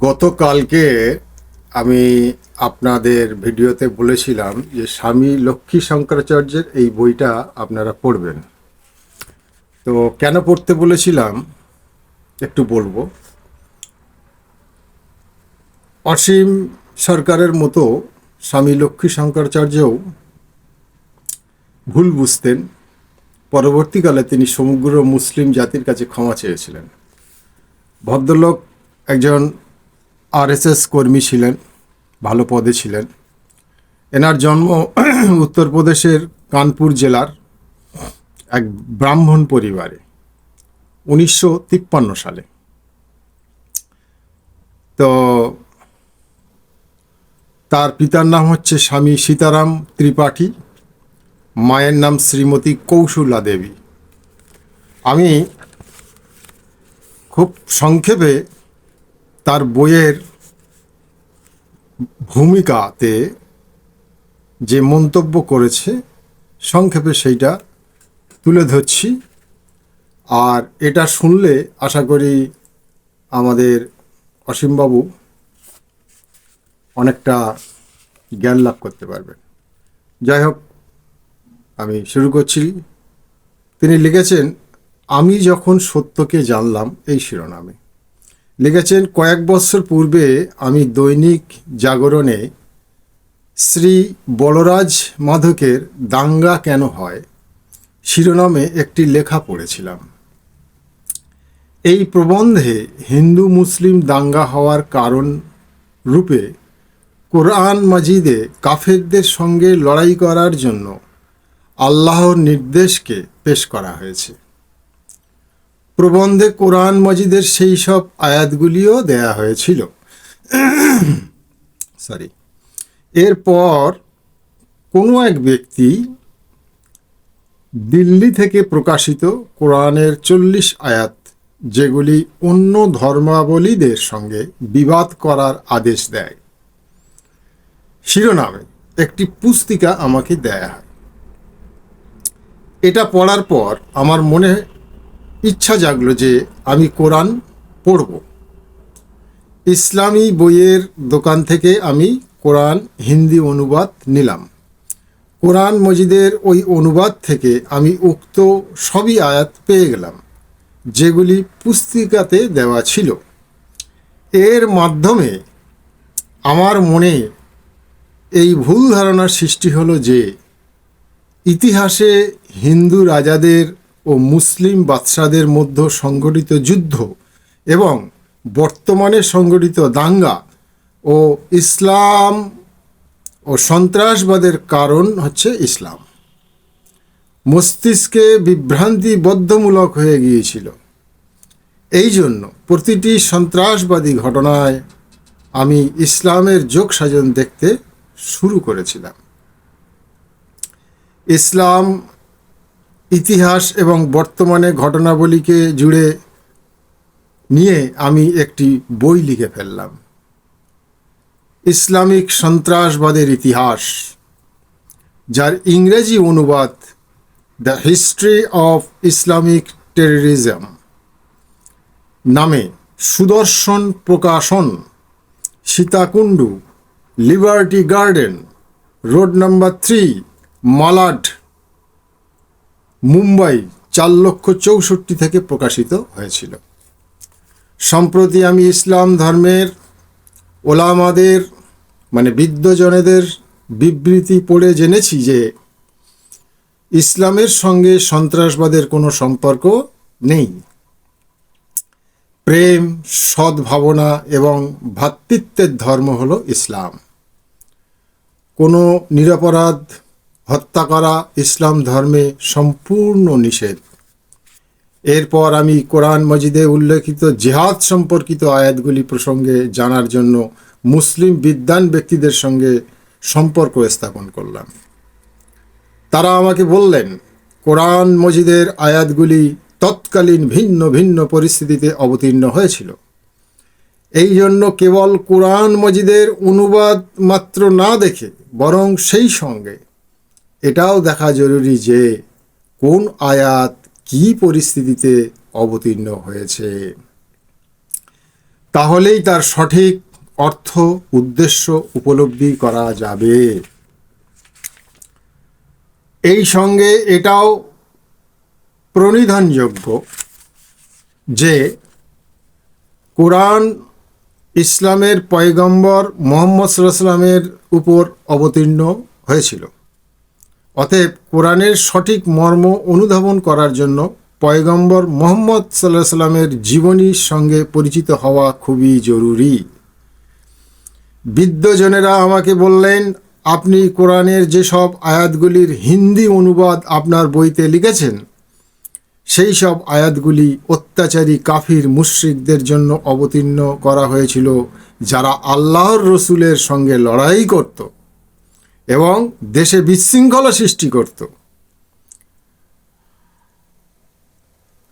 গতকালকে আমি আপনাদের ভিডিওতে বলেছিলাম যে স্বামী লক্ষ্মী শঙ্করাচার্যের এই বইটা আপনারা পড়বেন। তো কেন পড়তে বলেছিলাম? একটু বলব। অসীম সরকারের মতো স্বামী লক্ষ্মী শঙ্করাচার্যও ভুল বুঝতেন। পরবর্তীকালে তিনি সমগ্র মুসলিম জাতির কাছে ক্ষমা চেয়েছিলেন। ভদ্রলোক একজন আরএসএস কর্মী ছিলেন, ভালো পদে ছিলেন। এনার জন্ম উত্তরপ্রদেশের কানপুর জেলার এক ব্রাহ্মণ পরিবারে, উনিশশো তিপ্পান্ন সালে। তো তার পিতার নাম হচ্ছে স্বামী সীতারাম ত্রিপাঠী, মায়ের নাম শ্রীমতী কৌশলা দেবী। আমি খুব সংক্ষেপে তার বইয়ের ভূমিকাতে যে মন্তব্য করেছে, সংক্ষেপে সেইটা তুলে ধরছি। আর এটা শুনলে আশা করি আমাদের অসীমবাবু অনেকটা জ্ঞান লাভ করতে পারবেন। যাই হোক, আমি শুরু করছি। তিনি লিখেছেন, আমি যখন সত্যকে জানলাম এই শিরোনামে লিখেছেন, কয়েক বছর পূর্বে আমি দৈনিক জাগরণে শ্রী বলরাজ মাধকের দাঙ্গা কেন হয় শিরোনামে একটি লেখা পড়েছিলাম। এই প্রবন্ধে হিন্দু মুসলিম দাঙ্গা হওয়ার কারণ রূপে কোরআন মাজিদে কাফেরদের সঙ্গে লড়াই করার জন্য আল্লাহর নির্দেশকে পেশ করা হয়েছে। প্রবন্ধে কোরআন মজিদের সেই সব আয়াতগুলিও দেয়া হয়েছিল। সরি এরপর কোনো এক ব্যক্তি দিল্লি থেকে প্রকাশিত কোরআনের চল্লিশ আয়াত, যেগুলি অন্য ধর্মাবলীদের সঙ্গে বিবাদ করার আদেশ দেয়। শিরোনামে একটি পুস্তিকা আমাকে দেয়া হয়। এটা পড়ার পর আমার মনে ইচ্ছা জাগলো যে আমি কোরআন পড়ব। ইসলামী বইয়ের দোকান থেকে আমি কোরআন, হিন্দি অনুবাদ নিলাম। কোরআন মজিদের ওই অনুবাদ থেকে আমি উক্ত সবই আয়াত পেয়ে গেলাম, যেগুলি পুস্তিকাতে দেওয়া ছিল। এর মাধ্যমে আমার মনে এই ভুল ধারণার সৃষ্টি হলো যে ইতিহাসে হিন্দু রাজাদের ও মুসলিম বাদশাদের মধ্যে সংগঠিত যুদ্ধ এবং বর্তমানে সংগঠিত দাঙ্গা ও ইসলাম ও সন্ত্রাসবাদের কারণ হচ্ছে ইসলাম। মস্তিষ্কে বিভ্রান্তিবদ্ধমূলক হয়ে গিয়েছিল। এই জন্য প্রতিটি সন্ত্রাসবাদী ঘটনায় আমি ইসলামের যোগ সাজন দেখতে শুরু করেছিলাম। ইসলাম ইতিহাস এবং বর্তমানে ঘটনাবলীকে জুড়ে নিয়ে আমি একটি বই লিখে ফেললাম। ইসলামিক সন্ত্রাসবাদের ইতিহাস, যার ইংরেজি অনুবাদ the history of Islamic terrorism নামে Sudarshan Prakashan, Sitakundu, Liberty Garden, road number three, Malad Mumbai চার লক্ষ চৌষট্টি থেকে প্রকাশিত হয়েছিল। সম্প্রতি আমি ইসলাম ধর্মের ওলামাদের মানে বিদ্যজনেদের বিবৃতি পড়ে জেনেছি যে ইসলামের সঙ্গে সন্ত্রাসবাদের কোনো সম্পর্ক নেই। প্রেম, সদ্ভাবনা এবং ভ্রাতৃত্বের ধর্ম হলো ইসলাম। কোনো নিরপরাধ হত্যা করা ইসলাম ধর্মে সম্পূর্ণ নিষেধ। এরপর আমি কোরআন মজিদে উল্লেখিত জেহাদ সম্পর্কিত আয়াতগুলি প্রসঙ্গে জানার জন্য মুসলিম বিদ্বান ব্যক্তিদের সঙ্গে সম্পর্ক স্থাপন করলাম। তারা আমাকে বললেন, কোরআন মজিদের আয়াতগুলি তৎকালীন ভিন্ন ভিন্ন পরিস্থিতিতে অবতীর্ণ হয়েছিল। এই জন্য কেবল কোরআন মজিদের অনুবাদ মাত্র না দেখে বরং সেই সঙ্গে এটাও দেখা জরুরি যে কোন আয়াত কী পরিস্থিতিতে অবতীর্ণ হয়েছে। তাহলেই তার সঠিক অর্থ, উদ্দেশ্য উপলব্ধি করা যাবে। এই সঙ্গে এটাও প্রণিধানযোগ্য যে কোরআন ইসলামের পয়গম্বর মোহাম্মদ সাল্লামের উপর অবতীর্ণ হয়েছিল। অতএব কোরআনের সঠিক মর্ম অনুধাবন করার জন্য পয়গম্বর মোহাম্মদ সাল্লাহ সাল্লামের জীবনীর সঙ্গে পরিচিত হওয়া খুবই জরুরি। বিদ্যজনেরা আমাকে বললেন, আপনি কোরআনের যেসব আয়াতগুলির হিন্দি অনুবাদ আপনার বইতে লিখেছেন, সেই সব আয়াতগুলি অত্যাচারী কাফির মুশ্রিকদের জন্য অবতীর্ণ করা হয়েছিল, যারা আল্লাহর রসুলের সঙ্গে লড়াই করত। এবং দেশে বিশৃঙ্খলা সৃষ্টি করত।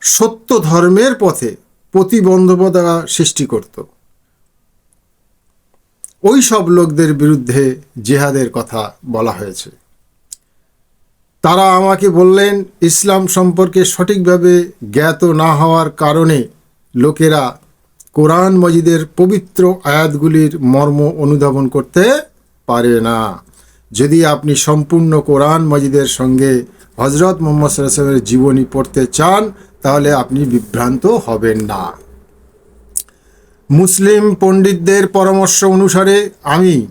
সত্য ধর্মের পথে প্রতিবন্ধকতা সৃষ্টি করত। ওই সব লোকদের বিরুদ্ধে জেহাদের কথা বলা হয়েছে। তারা আমাকে বললেন, ইসলাম সম্পর্কে সঠিকভাবে জ্ঞাত না হওয়ার কারণে লোকেরা কোরআন মজিদের পবিত্র আয়াতগুলির মর্ম অনুধাবন করতে পারে না। যদি আপনি সম্পূর্ণ কোরআন মজিদের সঙ্গে হজরত মোহাম্মদ সাল্লামের জীবনী পড়তে চান, তাহলে আপনি বিভ্রান্ত হবেন না। মুসলিম পণ্ডিতদের পরামর্শ অনুসারে আমি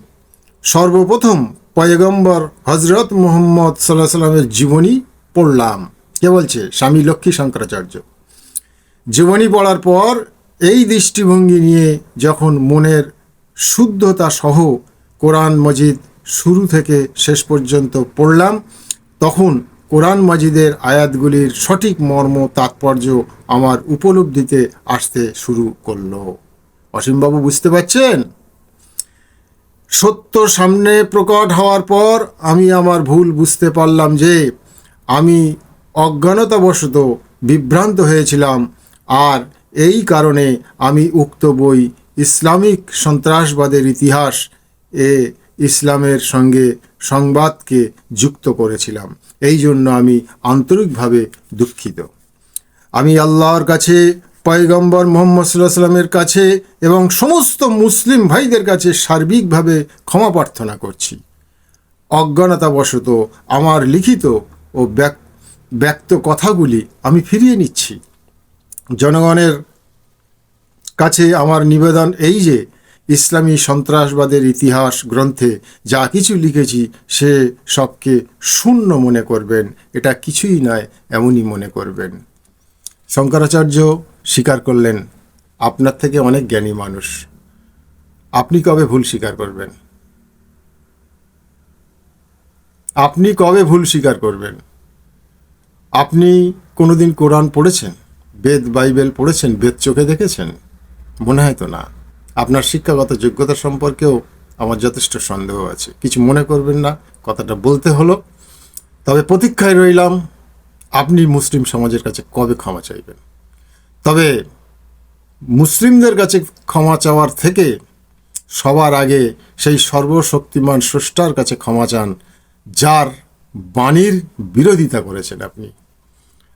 সর্বপ্রথম পয়গম্বর হজরত মোহাম্মদ সাল্লাহ সাল্লামের জীবনী পড়লাম। কে বলছে? স্বামী লক্ষ্মী শঙ্করাচার্য। জীবনী পড়ার পর এই দৃষ্টিভঙ্গি নিয়ে যখন মনের শুদ্ধতা সহ কোরআন মজিদ শুরু থেকে শেষ পর্যন্ত পড়লাম, তখন কোরআন মাজিদের আয়াতগুলির সঠিক মর্ম তাৎপর্য আমার উপলব্ধিতে আসতে শুরু করল। অসীমবাবু বুঝতে পারছেন? সত্য সামনে প্রকট হওয়ার পর আমি আমার ভুল বুঝতে পারলাম যে আমি অজ্ঞানতাবশত বিভ্রান্ত হয়েছিলাম আর এই কারণে আমি উক্ত বই ইসলামিক সন্ত্রাসবাদের ইতিহাস এ ইসলামের সঙ্গে সংবাদকে যুক্ত করেছিলাম। এই জন্য আমি আন্তরিকভাবে দুঃখিত। আমি আল্লাহর কাছে, পয়গম্বর মোহাম্মদ সাল্লাহ সাল্লামের কাছে এবং সমস্ত মুসলিম ভাইদের কাছে সার্বিকভাবে ক্ষমা প্রার্থনা করছি। অজ্ঞানতাবশত আমার লিখিত ও ব্যক- ব্যক্ত কথাগুলি আমি ফিরিয়ে নিচ্ছি। জনগণের কাছে আমার নিবেদন এই যে ইসলামী সন্ত্রাসবাদের ইতিহাস গ্রন্থে যা কিছু লিখেছি, সে সবকে শূন্য মনে করবেন। এটা কিছুই নয়, এমনই মনে করবেন। শঙ্করাচার্য স্বীকার করলেন, আপনার থেকে অনেক জ্ঞানী মানুষ। আপনি কবে ভুল স্বীকার করবেন? আপনি কবে ভুল স্বীকার করবেন? আপনি কোনোদিন কোরআন পড়েছেন? বেদ, বাইবেল পড়েছেন? বেদ চোখে দেখেছেন? মনে হয় তো না। আপনার শিক্ষাগত যোগ্যতা সম্পর্কেও আমার যথেষ্ট সন্দেহ আছে। কিছু মনে করবেন না, কথাটা বলতে হলো। তবে প্রতীক্ষায় রইলাম, আপনি মুসলিম সমাজের কাছে কবে ক্ষমা চাইবেন? তবে মুসলিমদের কাছে ক্ষমা চাওয়ার থেকে সবার আগে সেই সর্বশক্তিমান স্রষ্টার কাছে ক্ষমা চান, যার বাণীর বিরোধিতা করেছেন আপনি।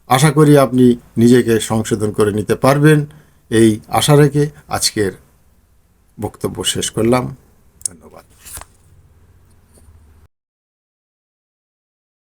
আশা করি আপনি নিজেকে সংশোধন করে নিতে পারবেন। এই আশা রেখে আজকের বক্তব্য শেষ করলাম। ধন্যবাদ।